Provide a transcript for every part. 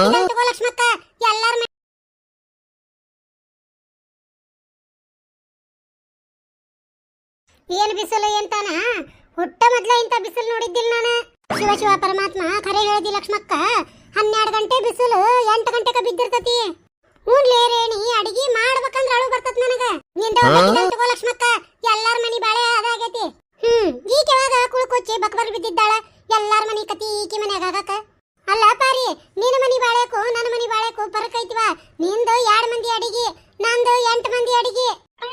ತಗೋ ಲಕ್ಷ್ಮಕ್ಕ ಎಲ್ಲಾರ ಏನ್ ಬಿಸಿಲು ಎಂತಾನ? ಹುಟ್ಟ ಮೊದ್ಲ ಇಂತ ಬಿಸಿಲು ನೋಡಿದ್ದಿಲ್ಲ ನಾನು. ಶಿವ ಶಿವ ಪರಮಾತ್ಮ ಕರೆ ಹೇಳಿದಿ ಲಕ್ಷ್ಮಕ್ಕ ಹನ್ನೆರಡು ಗಂಟೆ ಬಿಸಿಲು ಎಂಟು ಗಂಟೆಗ ಬಿದ್ದಿರ್ತತಿ. ಹೂನ್ಲೇ ರೇಣಿ ಅಡಿಗೆ ಮಾಡ್ಬೇಕಂದ್ರ ಅಳು ಬರ್ತತ್ ನನಗ. ನಿಂದ ತಗೋ ಲಕ್ಷ್ಮಕ್ಕ ಎಲ್ಲಾರ ಮನಿ ಬಾಳೆ ಅದಾಗೈತಿ. ಹ್ಮ್ ಈಕೆ ಯಾವಾಗ ಕುಳ್ಕೊಚ್ಚಿ ಬಕ್ಬರ್ ಬಿದ್ದಿದ್ದಾಳ? ಎಲ್ಲಾರ ಮನಿ ಕತಿ ಈಕೆ ಮನ್ಯಾಗ ಆಗಾಕ ಅಲ್ಲ ಪಾರಿ ನಿನ್ನ ಮನಿ ಬಾಳೆಕು ನನ್ನ ಮನಿ ಬಾಳೆಕು ಬರಕೈತಿವ ನಿಂದು ಎರಡ್ ಮಂದಿ ಅಡಿಗೆ ನಂದು ಎಂಟು ಮಂದಿ ಅಡಿಗೆ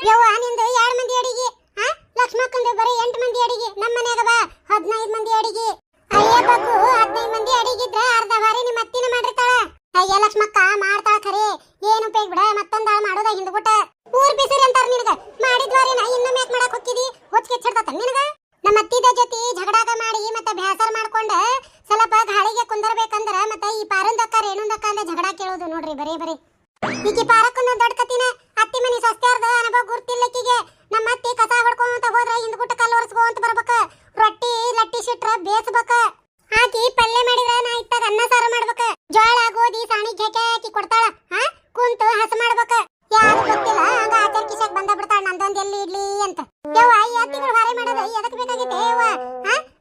ಯವ್ವ ನಿಂದು ಎರಡ್ ಮಂದಿ ಅಡಿಗೆ ಆ ಲಕ್ಷ್ಮಕ್ಕಂದು ಬರೀ ಎಂಟು ಮಂದಿ ಅಡಿಗೆ ನಮ್ಮ ಮನ್ಯಾಗ ಬಾ ಹದಿನೈದು ಮಂದಿ ಅಡಿಗೆ ಅಯ್ಯ ಬಗ್ಗು ಹದಿನೈದು ಮಂದಿ ಅಡಿಗಿದ್ರ ಅರ್ಧ ಬಾರಿ ನಿಮ್ಮ ಅತ್ತಿನ ಮಾಡಿರ್ತಾಳ ಅಯ್ಯ ಲಕ್ಷ್ಮಕ್ಕ, ಮಾಡ್ತಾಳ ಖರೆ. ಏನು ಉಪಯೋಗ ಬಿಡ ಮತ್ತೊಂದಾಳ ಮಾಡೋದ ಹಿಂದ್ಬಿಟ್ಟ ಊರ್ ಬಿಸಿರಿ ಅಂತಾರ ನಿನಗ. ಮಾಡಿದ್ವಾರಿನ ಇನ್ನೊಮ್ಮೆ ಯಾಕೆ ಮಾಡಕ್ ಹೊಕ್ಕಿದಿ? ಹೆಚ್ಚಿಡ್ತಾತ ನಿನಗ? ನಮ್ಮ ಅತ್ತಿದ ಜೊತೆ ಜಗಡಾಗ ಮಾಡಿ ಮತ್ತೆ ಬ್ಯಾಸರ ಮಾಡ್ಕೊಂಡ ಸ್ವಲ್ಪ ಗಾಳಿಗೆ ಕುಂದರ್ಬೇಕಂದ್ರ ಮತ್ತೆ ಈ ಪಾರಂದಕ್ಕ ರೇಣುಂದಕ್ಕ ಅಂದ ಜಗಳ ಕೇಳೋದು ನೋಡ್ರಿ, ಬರೀ, ಬರೇ. ಈಕಿ ಪಾರಕ್ಕನ್ನ ದೊಡ್ಡ ಕತಿನ ಅತ್ತಿ ಮನಿ ಸಸ್ತ್ಯಾರ್ದ ಕುಂತು ಹಸ ಮಾಡ್ಬೇಕ. ಯಾರು ಗೊತ್ತಿಲ್ಲ, ಹಂಗ ಆಚಾರ ಕಿಸಕ್ ಬಂದ ಬಿಡ್ತಾಳ ನಂದೊಂದ್ ಎಲ್ಲಿ ಇಡ್ಲಿ ಅಂತ. ಯವ್ವ, ಈ ಅತ್ತಿಗಳು ಹಾರೆ ಮಾಡೋದು ಎದಕ್ ಬೇಕಾಗೈತೆ, ಯವ್ವ?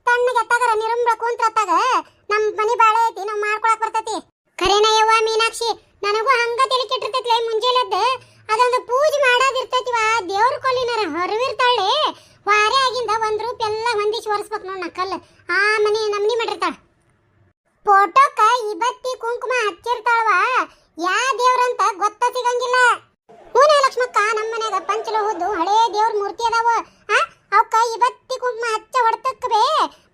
ತಣ್ಣಗೆ ಎತ್ತಾಗರ ನಿರುಂಬ್ಳ ಕುಂತ್ರತ್ತಾಗ ನಮ್ ಮನಿ ಬಾಳೆ ಐತಿ, ನಾವ್ ಮಾಡ್ಕೊಳಕ್ ಬರ್ತೈತಿ. ಕರೇನ ಯವ್ವ ಮೀನಾಕ್ಷಿ, ನನಗೂ ಹಂಗ ತಲೆ ಕೆಟ್ಟಿರ್ತೈತ್ಲೆ ಮುಂಜಾನೆದ್ದು. ಅದೊಂದು ಪೂಜೆ ಮಾಡೋದಿರ್ತೈತಿವ ದೇವ್ರ ಕೊಲ್ಲಿನಾರ ಹೊರವಿರ್ತಾಳೆ. ವಾರೆ ಆಗಿಂದ ಒಂದ್ ರೂಪ ಎಲ್ಲ ಹೊಂದಿಸಿ ಒರೆಸ್ಬೇಕು ನೋಡ್ ನಕ್ಕಲ್ ಆ ಮನಿ ನಮ್ನಿ ಮಾಡಿರ್ತಾಳ. ಫೋಟೋಕ ಇಬತ್ತಿ ಕುಂಕುಮ ಹಚ್ಚಿರ್ತಾಳವ ಯಾ ದೇವ್ರಂತ ಗೊತ್ತ ಸಿಗಂಗಿಲ್ಲ. ಹೂನ ಲಕ್ಷ್ಮಕ್ಕ ನಮ್ಮ ಮನ್ಯಾಗ ಪಂಚಲೋಹದ್ದು ಹಳೇ ದೇವ್ರ ಮೂರ್ತಿ ಅದಾವ. ಆ, ಅವಕ್ಕ ಇವತ್ತಿ ಕುಂಕುಮ ಹಚ್ಚ ಹೊಡ್ತಕ್ಕ ಬೇ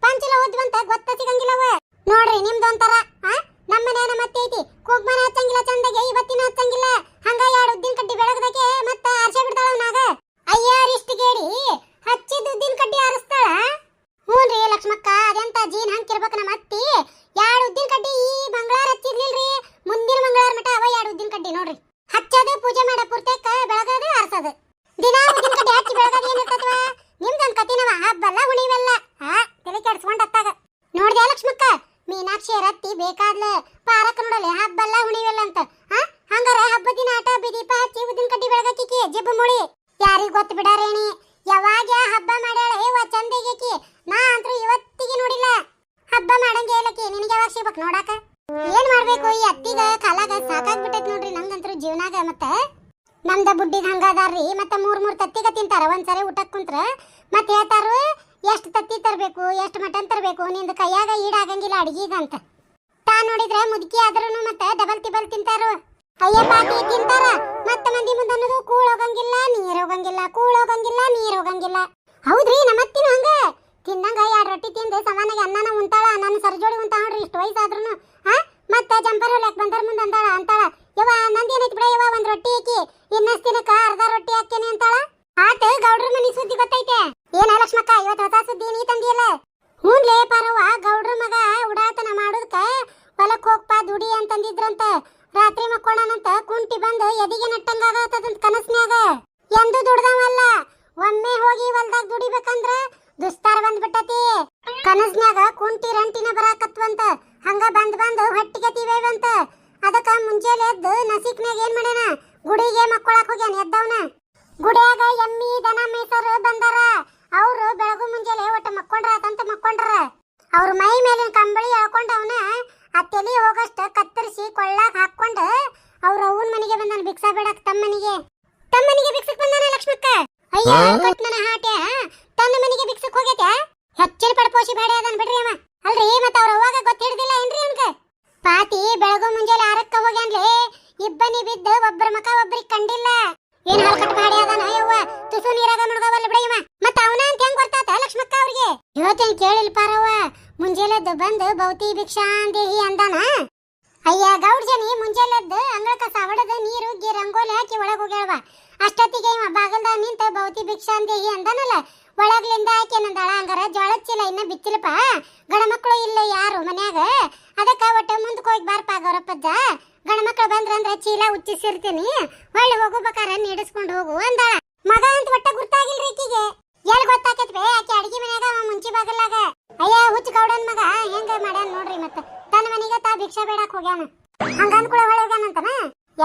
ಪಂಚಲೋಹದ್ದು ಅಂತ ಗೊತ್ತ ಸಿಗಂಗಿಲ್ಲವ ನೋಡ್ರಿ ನಿಮ್ದು ಒಂಥರ ಆ ನಮ್ಮ ಮನ್ಯಾನ ಮತ್ತೆ ಐತಿ ಕುಂಕುಮನ ಹಚ್ಚಂಗಿಲ್ಲ ಚಂದಗೆ ಇವತ್ತಿನ ಹಚ್ಚಂಗಿಲ್ಲ ಹಂಗ ಎರಡು ಉದ್ದಿನ ಕಡ್ಡಿ ಬೆಳಗದಕ್ಕೆ ಮತ್ತ ಆರ್ಸೆ ಬಿಡ್ತಾಳ ಅವನಾಗ ಅಯ್ಯ ಅರಿಷ್ಟು ಕೇಳಿ ಹಚ್ಚಿದ ಉದ್ದಿನ ಕಡ್ಡಿ ಆರಿಸ್ತಾಳ ಹ್ಞೂನ್ರಿ ಲಕ್ಷ್ಮಕ್ಕ ಅದೆಂತ ಜೀನ್ ಹಂಕಿರ್ಬೇಕು ನಮ್ಮ ಅತ್ತಿ ಎರಡು ಉದ್ದಿನ ಕಡ್ಡಿ ಈ ಮಂಗಳಾರ ಹಚ್ಚಿರ್ಲಿಲ್ರಿ ಮುಂದಿನ ಮಂಗಳಾರ ಮಟ ಅವ ಎರಡು ಉದ್ದಿನ ಕಡ್ಡಿ ನೋಡ್ರಿ ಹಚ್ಚೋದು ಪೂಜೆ ಮಾಡ ಪೂರ್ತಕ್ಕ ಬೆಳಗೋದು ಆರ್ಸೋದು ದಿನ ಉದ್ದಿನ ಕಡ್ಡಿ ಹಚ್ಚಿ ಬೆಳಗೋದು ಏನಿರ್ತದವ ನಿಮ್ದೊಂದ್ ಕತಿನವ ಹಬ್ಬಲ್ಲ ಹುಣಿವೆಲ್ಲ ಹಾ ತಲೆ ಕೆಡ್ಸ್ಕೊಂಡ್ ಅತ್ತಾಗ ನೋಡ್ದ್ಯಾ ಲಕ್ಷ್ಮಕ್ಕ ಮೀನಾಕ್ಷಿ ರತ್ತಿ ಬೇಕಾದ್ಲ ಪಾರಕ್ ನೋಡಲೆ ಹಬ್ಬಲ್ಲ ಹುಣಿವೆಲ್ಲ ಅಂತ. ಹಂಗಾರ ಹಬ್ಬದ ದಿನ ಆಟ ಬಿದೀಪ ಹಚ್ಚಿ ಉದ್ದಿನ ಕಡ್ಡಿ ಬೆಳಗಾಕಿಕಿ ಜಿಬ್ಬು ಮುಳಿ. ಯಾರಿಗ್ ಗೊತ್ತು ಬಿಡಾರೇಣಿ ಯಾವಾಗ ಹಬ್ಬ ಮಾಡ್ಯಾಳ ಏವ ಚಂದಿಗೇಕಿ ನಾ ಅಂತೂ ಇವತ್ತಿಗೆ ನೋಡಿಲ್ಲ. ಹಬ್ಬ ಮಾಡಂಗೆ ಹೇಳಕಿ ನಿನಗೆ ಯಾವಾಗ ಸಿಗ್ಬೇಕು ನೋಡಾಕ? ಏನ್ ಮಾಡ್ಬೇಕು ಈ ಅತ್ತಿಗ, ಕಾಲಾಗ ಸಾಕಾಗ್ಬಿಟ್ಟೈತಿ ನೋಡ್ರಿ ನಂಗಂತೂ ಜೀವನಾಗ ಮತ್ತ. ನಮ್ದ ಬುಡ್ಡಿದ ಹಂಗದಾರ್ರಿ, ಮತ್ತ ಮೂರ್ ಮೂರ್ ತತ್ತಿಗ ತಿಂತಾರ, ಒಂದ್ಸರಿ ಊಟಕ್ ಕುಂತ್ರ. ಮತ್ತೆ ಹೇಳ್ತಾರು ಎಷ್ಟ್ ತತ್ತಿ ತರಬೇಕು, ಎಷ್ಟು ಮಟನ್ ತರಬೇಕು, ನಿಂದ ಕೈಯಾಗ ಈಡಾಗಂಗಿಲ್ಲ ಅಡಿಗೆಗ ಅಂತ ತಾ ನೋಡಿದ್ರೆ ಮುದುಕಿ ಆದ್ರೂ ಮತ್ತೆ ಡಬಲ್ ತಿಬಲ್ ತಿಂತಾರು. ಅಯ್ಯಪ್ಪ ತಿಂತಾರ. ಮತ್ತೆ ಮಂದಿ ಮುಂದೆ ಅನ್ನೋದು ಕೂಳ್ ಹೋಗಂಗಿಲ್ಲ, ನೀರು ಹೋಗಂಗಿಲ್ಲ, ಕೂಳ್ ಹೋಗಂಗಿಲ್ಲ, ನೀರು ಹೋಗಂಗಿಲ್ಲ. ಹೌದ್ರಿ ನಮ್ಮತ್ತಿನ ಹಂಗ. ತಿಂದಂಗ ಎರಡು ರೊಟ್ಟಿ ತಿಂದು ಸಮಾನಾಗಿ ಅನ್ನನ ಉಂಟಾಳ ನನ್ನ ಸರ್ಜೋಡಿ ಉಂಟ ನೋಡ್ರಿ, ಇಷ್ಟು ವಯಸ್ಸಾದ್ರೂ ಹಾ ಮತ್ತೆ ಜಂಪರ್ ಹೊಲಕ್ಕೆ ಬಂದರ ಮುಂದೆ ಅಂದಾಳ, ಅಂತಾಳ. ಯವ್ವ, ನಂದೇನೈತಿ ಬಿಡ, ಯವ್ವ, ಒಂದು ರೊಟ್ಟಿ ಹಾಕಿ ಇನ್ನಷ್ಟು ದಿನಕ್ಕ ಅರ್ಧ ರೊಟ್ಟಿ ಹಾಕ್ತೇನೆ ಅಂತಾಳ ಆತ ಗೌಡ್ರ ಮನಿ ಸುದ್ದಿ ಗೊತ್ತೈತೆ ಏನ ಲಕ್ಷ್ಮಕ್ಕ ಇವತ್ತು ಹೊಸ ಸುದ್ದಿ ನೀ ತಂದಿಯಲ್ಲ ಹ್ಞೂನ್ಲೇ ಪಾರವ್ವ ಗೌಡ್ರ ಮಗ ಉಡಾತನ ಮಾಡೋದಕ್ಕ ಹೊಲಕ್ ಹೋಗ್ಪಾ ದುಡಿ ಅಂತಂದಿದ್ರಂತ ರಾತ್ರಿ ಮಕ್ಕೊಳ್ಳೋಣಂತ ಕುಂಟಿ ಬಂದು ಎದಿಗೆ ನಟ್ಟಂಗಾಗತ್ತದಂತ ಕನಸ್ನ್ಯಾಗ ಎಂದು ದುಡ್ದವಲ್ಲ. ಒಮ್ಮೆ ಹೋಗಿ ಹೊಲ್ದಾಗ ದುಡಿಬೇಕಂದ್ರ ದುಸ್ತಾರ ಬಂದ್ಬಿಟ್ಟತಿ. ಕನಸ್ನ್ಯಾಗ ಕುಂಟಿ ರಂಟಿನ ಬರಾಕತ್ವಂತ. ಹಂಗ ಬಂದ್ ಬಂದು ಹೊಟ್ಟಿಗೆ ತಿವೇವಂತ. ಅದಕ್ಕ ಮುಂಜಾನೆ ಎದ್ದು ನಸಿಕ್ನ್ಯಾಗ ಏನ್ ಮಾಡ್ಯಾನ? ಗುಡಿಗೆ ಮಕ್ಕಳಾಕ್ ಹೋಗ್ಯಾನ ಎದ್ದವನ. ಗುಡಿಯಾಗ ಎಮ್ಮಿ, ದನ, ಮೇಸರು ಬಂದಾರ. ಅವ್ರು ಬೆಳಗು ಮುಂಜಾನೆ ಒಟ್ಟ ಮಕ್ಕೊಂಡ್ರಾತಂತ ಮಕ್ಕೊಂಡ್ರ. ಅವ್ರ ಮೈ ಮೇಲಿನ ಕಂಬಳಿ ಎಳ್ಕೊಂಡವನ. ಅವನ ಆ ತಲೆ ಹೋಗಷ್ಟ ಕತ್ತರಿಸಿ ಕೊಳ್ಳಾಗ ಹಾಕೊಂಡ ಅವ್ರ ಅವ್ವನ ಮನೆಗೆ ಬಂದಾನ ಭಿಕ್ಷಾ ಬೇಡಕ್ ತಮ್ಮನಿಗೆ. ತಮ್ಮನಿಗೆ ಬಿಕ್ಸಕ್ ಬಂದಾನ ಲಕ್ಷ್ಮಕ್ಕ? ಅಯ್ಯ ಕಟ್ನನ ಹಾಟ್ಯ. ತನ್ನ ಮನೆಗೆ ಬಿಕ್ಸಕ್ ಹೋಗೈತ್ಯಾ ಹೆಚ್ಚಿನ ಪಡಪೋಷಿ ಬೇಡ ಅದನ್ ಬಿಡ್ರಿ ಅವ. ಅಲ್ರಿ ಮತ್ತ ಅವ್ರ ಹೋಗ ಗೊತ್ತಿಡ್ದಿಲ್ಲ ಏನ್ರಿ ಅವನ್ಗ? ಪಾತಿ ಬೆಳಗು ಮುಂಜಾನೆ ಆರಕ್ಕ ಹೋಗ್ಯಾನ್ಲೆ. ಇಬ್ಬನಿ ಬಿದ್ದ ಒಬ್ಬರ ಮಕ ಒಬ್ಬರಿಗೆ ಕಂಡಿಲ್ಲ. ಏನ್ ಹಾಲ್ ಕಟ್ ಮಾಡಿ ಅದಾನ? ಯವ್ವ ತುಸು ನೀರಾಗ ಮುಳುಗವಲ್ಲ ಬಿಡ ಇವ. ಮತ್ತ ಅವನ ಅಂತ ಹೆಂಗ್ ಗೊತ್ತಾತ ಲಕ್ಷ್ಮಕ್ಕ ಅವ್ರಿಗೆ? ಇವತ್ತೇನ್ ಕೇಳಿಲ್ ಪಾರವ್ವ ಮುಂಜಾನೆದ್ದು ಬಂದು ಭೌತಿ ಭಿಕ್ಷಾಂದೇಹಿ ಅಂದಾನ? ಅಯ್ಯ, ಗೌಡ್ಜನಿ ಮುಂಜಾನೆದ್ದು ಅಂಗಳ ಕಸ ಹೊಡೆದು ನೀರು, ಗಿ ರಂಗೋಲಿ ಹಾಕಿ ಒಳಗೆ ಹೋಗ್ಯಾಳವ. ಅಷ್ಟೊತ್ತಿಗೆ ಇವ ನಿಂತ ಭೌತಿ ಭಿಕ್ಷಾಂದೇಹಿ ಅಂದನಲ್ಲ. ಒಳಗ್ಲಿಂದ ಆಕೆ ನಂದಾಳ ಹಂಗಾರ ಜೋಳದ ಚೀಲ ಇನ್ನ ಬಿತ್ತಿಲ್ಲಪ್ಪ ಗಣ ಮಕ್ಕಳು ಇಲ್ಲ ಯಾರು ಮನ್ಯಾಗ ಅದಕ್ಕ ಒಟ್ಟ ಮುಂದಕ್ಕೆ ಹೋಗಿ ಬಾರಪ್ಪ ಗೌರಪ್ಪಜ್ಜ ಗಣ ಮಕ್ಕಳು ಬಂದ್ರಂದ್ರ ಚೀಲ ಉಚ್ಚಿಸಿರ್ತೀನಿ ಹೊಳ್ಳಿ ಹೋಗ್ಬೇಕಾರ ನೀಡಿಸ್ಕೊಂಡು ಹೋಗು ಅಂದಾಳ ಮಗ ಅಂತ ಒಟ್ಟ ಗುರ್ತಾಗಿಲ್ರಿ ಈಕಿಗೆ ಎಲ್ ಗೊತ್ತಾಕೈತಿ ಬೇ ಆಕೆ ಅಡಿಗೆ ಮನ್ಯಾಗ ಅವ ಮುಂಚಿ ಬಾಗಲಾಗ ಅಯ್ಯ ಹುಚ್ಚ ಗೌಡನ್ ಮಗ ಹೆಂಗ ಮಾಡ್ಯಾನ ನೋಡ್ರಿ ಮತ್ತ ತನ್ನ ಮನೆಗೆ ತಾ ಭಿಕ್ಷೆ ಬೇಡಕ್ ಹೋಗ್ಯಾನ. ಹಂಗಂದ್ ಕೂಡ ಹೊಳೆ ಹೋಗ್ಯಾನಂತನ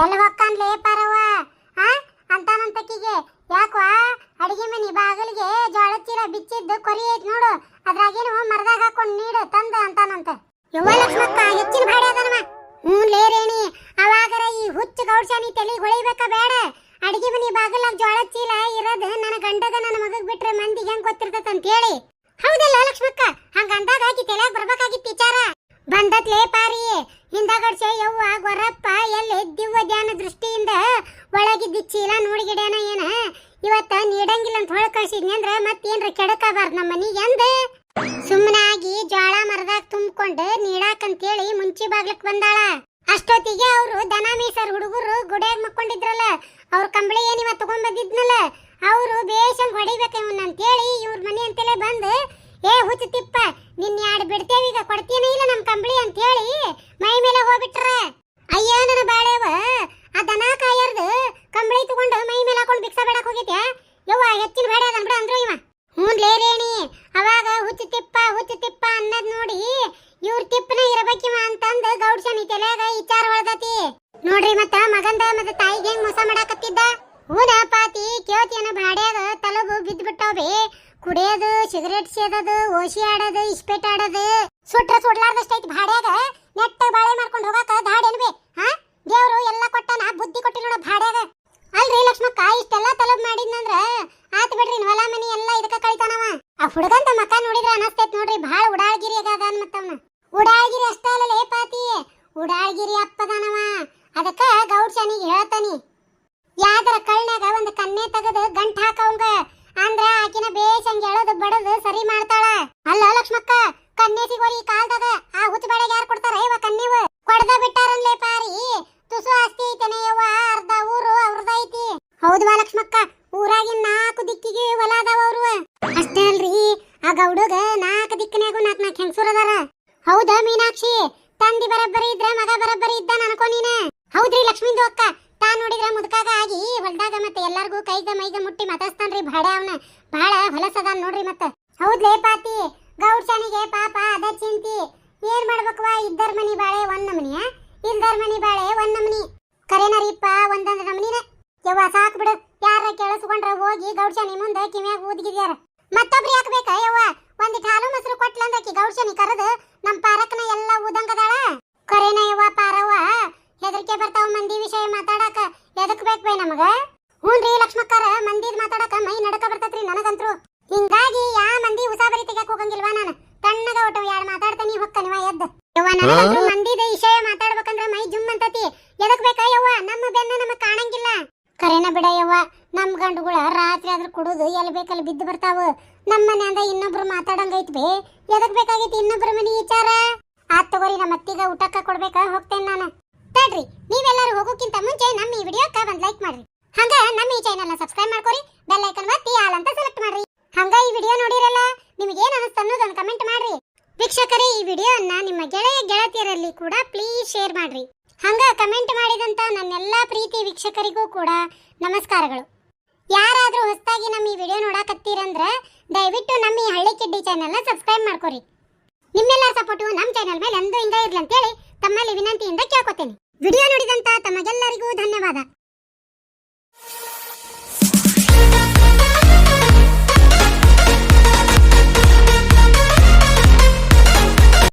ಎಲ್ಲಿ ಹೊಕ್ಕಾನ್ಲೇ ಪಾರವ್ವ? ಆ? ಅಂತಾನಂತಕ್ಕಿಗೆ ಯಾಕವಾ ಅಡಿಗೆ ಮನಿ ಬಾಗಿಲಿಗೆ ಜೋಳದ ಚೀಲ ಬಿಚ್ಚಿದ್ದು ಕೊರಿ ಐತ್ ನೋಡು. ಅದ್ರಾಗೇನು ಮರದಾಗ ಹಾಕೊಂಡ್ ನೀಡು, ತಂದ ಅಂತಾನಂತ. ಯವ್ವ ಲಕ್ಷ್ಮಕ್ಕ, ಹೆಚ್ಚಿನ ಭಾಡೆ ಅದನವ. ಹ್ಞೂ ಲೇ ರೇಣಿ, ಅವಾಗರ ಈ ಹುಚ್ಚ ಗೌಡ್ಸಾನಿ ತಲೆ ಹೊಳಿಬೇಕ ಬೇಡ. ಅಡಿಗೆ ಮನಿ ಬಾಗಿಲಾಗ ಜೋಳದ ಚೀಲ ಇರೋದು ನನ್ನ ಗಂಡಗ ನನ್ನ ಮಗಗ್ ಬಿಟ್ರೆ ಮಂದಿಗೆ ಹೆಂಗ್ ಅಂತ ಹೇಳಿ. ಹೌದಲ್ಲ ಲಕ್ಷ್ಮಕ್ಕ, ಹಂಗ ಅಂದಾಗ ಆಕಿ ತಲೆಯಾಗ ಬರ್ಬೇಕಾಗಿತ್ತು ವಿಚಾರ. ಬಂದತ್ಲೇ ಪಾರಿ. ಹಿಂದಗಡ್ಸೆ ಯವ್ವ ಗೊರಪ್ಪ ಎಲ್ಲಿ ದಿವ್ಯ ಧ್ಯಾನ ದೃಷ್ಟಿಯಿಂದ? ಒಳಗಿದ್ದ ಚೀಲ ನೋಡಿಗಿಡ್ಯಾನ ಏನ? ಇವತ್ತ ನೀಡಂಗಿಲ್ಲ ಅಂತ ಹೊಳ ಕಳ್ಸಿದ್ನಿ ಅಂದ್ರ ಮತ್ತೇನ್ರ ಕೆಡಕಬಾರ್ದು ನಮ್ಮ ಮನಿಗೆ ಎಂದ? ಸುಮ್ಮನಾಗಿ ಜ್ವಾಳ ಮರದಾಗ ತುಂಬಿಕೊಂಡು ನೀಡಾಕಂತೇಳಿ ಮುಂಚಿ ಬಾಗ್ಲಕ್ ಬಂದಾಳ. ಅಷ್ಟೊತ್ತಿಗೆ ಅವರು ದನ ಮೀಸರ್ ಹುಡುಗರು ಗುಡಿಯಾಗ ಮಕ್ಕೊಂಡಿದ್ರಲ್ಲ, ಅವ್ರ ಕಂಬಳಿ ಏನಿವ ತಗೊಂಡ್ ಬಂದಿದ್ನಲ್ಲ ಅವರು ಬೇಷಂಗ್ ಹೊಡಿಬೇಕ ಇವನ್ ಅಂತೇಳಿ ಇವ್ರ ಮನೆ ಅಂತೇಳಿ ಬಂದು ಏ, ಹುಚ್ಚ ತಿಪ್ಪ, ನಿನ್ನ ಯಾಡ್ ಈಗ ಕೊಡ್ತೀನ ಇಲ್ಲ ನಮ್ಮ ಕಂಬಳಿ ಅಂತ ಹೇಳಿ ಮೈ ಮೇಲೆ ಹೋಗ್ಬಿಟ್ರ. ಅಯ್ಯೋ, ನನ್ನ ಬಾಳೆವ ಆ ದನ ಕಾಯರ್ದು ಕಂಬಳಿ ತಗೊಂಡು ಮೈ ಮೇಲೆ ಹಾಕೊಂಡು ಭಿಕ್ಷಾ ಬೇಡಕ್ ಹೋಗಿದ್ಯಾ? ಯವ್ವ, ಹೆಚ್ಚಿನ ಬೇಡ ಅದನ್ ಬಿಡ ಅಂದ್ರು ಇವ. ಹ್ಞೂ ರೇಣಿ, ಅವಾಗ ಹುಚ್ಚು ತಿಪ್ಪ ಹುಚ್ಚು ತಿಪ್ಪ ಅನ್ನದ್ ನೋಡಿ ಇವ್ರ ತಿಪ್ಪನ ಇರಬೇಕಿವ ಅಂತಂದು ಗೌಡ್ಸನಿ ತಲೆಯಾಗ ವಿಚಾರ ಹೊಳ್ದತಿ. ನೋಡ್ರಿ ಮತ್ತ, ಮಗಂದ ಮತ್ತ ತಾಯಿಗೆ ಮೋಸ ಮಾಡಾಕತ್ತಿದ್ದ? ಹೂನ ಪಾತಿ ಕೇಳ್ತಿಯನ ಬಾಡ್ಯಾಗ ತಲಗು ಬಿದ್ದು ಬಿಟ್ಟಾವ್ ಕುಡಿಯೋದು ಸಿಗರೇಟ್ ಸೇದೋದು, ಓಸಿ ಆಡೋದು, ಇಸ್ಪೇಟ್ ಆಡೋದು, ಸುಟ್ರ ಸುಡ್ಲಾರ್ದಷ್ಟೈತಿ ಭಾಡ್ಯಾಗ. ನೆಟ್ಟ ಬಾಳೆ ಮಾಡ್ಕೊಂಡು ಹೋಗಾಕ ದಾಡೇನ್ ಹಾ ದೇವ್ರು ಎಲ್ಲ ಕೊಟ್ಟನ, ಬುದ್ಧಿ ಕೊಟ್ಟಿಲ್ಲ ನೋಡ ಬಾಡ್ಯಾಗ ಅಲ್ರಿ ಲಕ್ಷ್ಮಕ್ಕ, ಇಷ್ಟೆಲ್ಲ ತಲಬ್ ಮಾಡಿದ್ನಂದ್ರ ಆತ್ ಬಿಡ್ರಿ, ಹೊಲ ಮನಿ ಎಲ್ಲ ಇದಕ್ಕ ಕಳಿತಾನವ. ಆ ಹುಡುಗಂತ ಮಕ ನೋಡಿದ್ರ ಅನಸ್ತೈತ್ ನೋಡ್ರಿ, ಭಾಳ ಉಡಾಳ್ಗಿರಿ ಅದ ಮತ್ತವ್ನ. ಉಡಾಳ್ಗಿರಿ ಅಷ್ಟ ಅಲ್ಲಲೇ ಪಾತಿ. ಉಡಾಳ್ಗಿರಿ ಅಪ್ಪದಾನವ. ಅದಕ್ಕ ಗೌಡ್ಸನಿಗೆ ಹೇಳ್ತಾನಿ. ಯಾವ್ದರ ಕಳ್ನಾಗ ಒಂದು ಕನ್ನೆ ತೆಗೆದು ಗಂಟ್ ಹಾಕವಂಗ ಅಂದ್ರ ಆಕಿನ ಬೇಸಂಗ್ ಹೇಳೋದು ಬಡದು ಸರಿ ಮಾಡ್ತಾಳ. ಅಲ್ಲ ಲಕ್ಷ್ಮಕ್ಕ ಕನ್ನೆ ಸಿಗೋರಿ ಈ ಕಾಲದಾಗ ಆ ಹುಚ್ಚ ಬೆಳೆಗೆ ಯಾರು ಕೊಡ್ತಾರ? ಇವ ಕನ್ನಿವ ಕೊಡ್ದ ಬಿಟ್ಟಾರಲ್ಲೇ ಪಾರಿ. ತುಸು ಆಸ್ತಿ ಐತೆನೆ ಯವ್ವ, ಅರ್ಧ ಊರು ಅವ್ರದ ಐತಿ. ಹೌದ್ವಾ ಲಕ್ಷ್ಮಕ್ಕ, ಊರಾಗಿನ ನಾಲ್ಕು ದಿಕ್ಕಿಗೆ ಹೊಲ ಅದಾವ ಅವ್ರು. ಅಷ್ಟೇ ಅಲ್ರಿ, ಆ ಗೌಡಗ ನಾಲ್ಕು ದಿಕ್ಕಿನಾಗೂ ನಾಲ್ಕು ನಾಲ್ಕು ಹೆಂಗಸೂರ್ ಅದಾರ. ಹೌದಾ ಮೀನಾಕ್ಷಿ? ತಂದಿ ಬರಬ್ಬರಿ ಇದ್ರ ಮಗ ಬರಬ್ಬರಿ ಇದ್ದಾನ ಅನ್ಕೋ ಹೌದ್ರಿ ಲಕ್ಷ್ಮಿಂದು ಅಕ್ಕ ನೋಡಿದ್ರ ಮುದುಕಾಗ ಆಗಿ ಹೊಲ್ದಾಗ ಮತ್ತೆ ಎಲ್ಲಾರ್ಗೂ ಕೈದ ಮೈದ ಮುಟ್ಟಿ ಮತಸ್ತಾನ್ರಿ ಭಾಡೆ ಅವನ. ಬಾಳ ಹೊಲಸದ ನೋಡ್ರಿ ಮತ್ತ. ಹೌದ್ಲೇ ಪಾತಿ, ಗೌಡ್ಸನಿಗೆ ಪಾಪ ಅದ ಚಿಂತಿ. ಏನ್ ಮಾಡ್ಬೇಕವ, ಇದ್ದರ್ ಮನಿ ಬಾಳೆ ಒಂದ್ ನಮನಿ ಇಲ್ದರ್ ಮನಿ ಬಾಳೆ ಒಂದ್ ನಮನಿ. ಕರೆನರಿಪ್ಪ ಒಂದೊಂದ್ ನಮನಿನ. ಯವ್ವ ಸಾಕ್ ಬಿಡು. ಯಾರ ಕೇಳಿಸ್ಕೊಂಡ್ರ ಹೋಗಿ ಗೌಡ್ಸನಿ ಮುಂದೆ ಕಿವಿಯಾಗ ಊದ್ಗಿದ್ಯಾರ. ಮತ್ತೊಬ್ರು ಯಾಕೆ ಬೇಕ ಯವ್ವ? ಒಂದಿಟ್ ಹಾಲು ಮೊಸರು ಕೊಟ್ಲಂದ್ರಕಿ ಗೌಡ್ಸನಿ ಕರೆದು ನಮ್ ಪಾರಕ್ನ ಎಲ್ಲ ಊದಂಗದಾಳ. ಕರೆನ ಯವ್ವ ಪಾರವ್ವ ಹೆದರಿಕೆ ಬರ್ತಾವ ಮಂದಿ ವಿಷಯ ಮಾತಾಡಕ? ಎದಕ್ ಬೇಕ ಬೈ ನಮಗ? ಹ್ಞೂನ್ರಿ ಲಕ್ಷ್ಮಕ್ಕಾರ ಮಂದಿದ್ ಮಾತಾಡಕ ಮೈ ನಡಕ ಬರ್ತತ್ರಿ ನನಗಂತ್ರು. ಹಿಂಗಾಗಿ ಯಾ ಮಂದಿ ಉಸಾಬರಿ ತೆಗ್ಯಾಕ ಹೋಗಂಗಿಲ್ವಾ ನಾನು? ತಣ್ಣಗ ಒಟ್ಟು ಯಾರು ಮಾತಾಡ್ತೇನೆ ಹೊಕ್ಕ ನೀವ ಎದ್ದ? ಯವ್ವ ನನಗಂತ್ರು ಮಂದಿದ ವಿಷಯ ಮಾತಾಡ್ಬೇಕಂದ್ರ ಮೈ ಜುಮ್ ಅಂತತಿ. ಎದಕ್ ಬೇಕ ಯವ್ವ? ನಮ್ಮ ಬೆನ್ನ ನಮಗ್ ಕಾಣಂಗಿಲ್ಲ. ಕರೆನ ಬಿಡ ಯವ್ವ ನಮ್ ಗಂಡುಗಳ ರಾತ್ರಿ ಆದ್ರ ಕುಡುದು ಎಲ್ಲಿ ಬೇಕಲ್ಲಿ ಬಿದ್ದು ಬರ್ತಾವ? ನಮ್ಮ ಮನ್ಯಾಂದ ಇನ್ನೊಬ್ರು ಮಾತಾಡಂಗೈತ್ ಬೇ. ಎದಕ್ ಬೇಕಾಗೈತಿ ಇನ್ನೊಬ್ರ ಮನಿ ವಿಚಾರ? ಆತ್ ತಗೋರಿ ನಮ್ಮ ಅತ್ತಿಗ ಊಟಕ್ಕ ಕೊಡ್ಬೇಕಾ? ಹೋಗ್ತೇನೆ ನಾನು. ತಡ್ರಿ, ನೀವೆಲ್ಲರೂ ಹೋಗೋಕ್ಕಿಂತ ಮುಂಚೆ ನಮ್ಮ ಈ ವಿಡಿಯೋಕ್ಕ ಒಂದು ಲೈಕ್ ಮಾಡ್ರಿ. ಹಂಗ ನಮ್ಮ ಈ ಚಾನೆಲ್ನ ಸಬ್ಸ್ಕ್ರೈಬ್ ಮಾಡ್ಕೊರಿ ಬೆಲ್ ಐಕನ್ ಒತ್ತಿ ಆಲ್ ಅಂತ ಸೆಲೆಕ್ಟ್ ಮಾಡ್ರಿ. ಹಂಗ ಈ ವಿಡಿಯೋ ನೋಡಿರಲ್ಲ, ನಿಮಗೆ ಏನ್ ಅನಿಸ್ತು ಅನ್ನೋದನ್ನ ಕಮೆಂಟ್ ಮಾಡ್ರಿ. ವೀಕ್ಷಕರೇ, ಈ ವಿಡಿಯೋನ ನಿಮ್ಮ ಗೆಳೆಯ ಗೆಳತಿಯರಲ್ಲಿ ಕೂಡ ಪ್ಲೀಸ್ ಶೇರ್ ಮಾಡ್ರಿ. ಹಂಗ ಕಮೆಂಟ್ ಮಾಡಿದಂತ ನನ್ನೆಲ್ಲ ಪ್ರೀತಿ ವೀಕ್ಷಕರಿಗೂ ಕೂಡ ನಮಸ್ಕಾರಗಳು. ಯಾರಾದರೂ ಹೊಸದಾಗಿ ನಮ್ಮ ಈ ವಿಡಿಯೋ ನೋಡಕತ್ತೀರಂದ್ರೆ, ದಯವಿಟ್ಟು ನಮ್ಮ ಈ ಹಳ್ಳಿ ಕಿಡ್ಡಿ ಚಾನೆಲ್ನ ಸಬ್ಸ್ಕ್ರೈಬ್ ಮಾಡ್ಕೊರಿ. ನಿಮ್ಮೆಲ್ಲ ಸಪೋರ್ಟು ನಮ್ಮ ಚಾನೆಲ್ ಮೇಲೆ ಎಂದೂ ಹಿಂಗ ಇರ್ಲಿ ಅಂತೇಳಿ ತಮ್ಮಲ್ಲಿ ವಿನಂತಿಯಿಂದ ಕೇಳ್ಕೊತೇನೆ. ವಿಡಿಯೋ ನೋಡಿದಂತ ತಮಗೆಲ್ಲರಿಗೂ ಧನ್ಯವಾದ.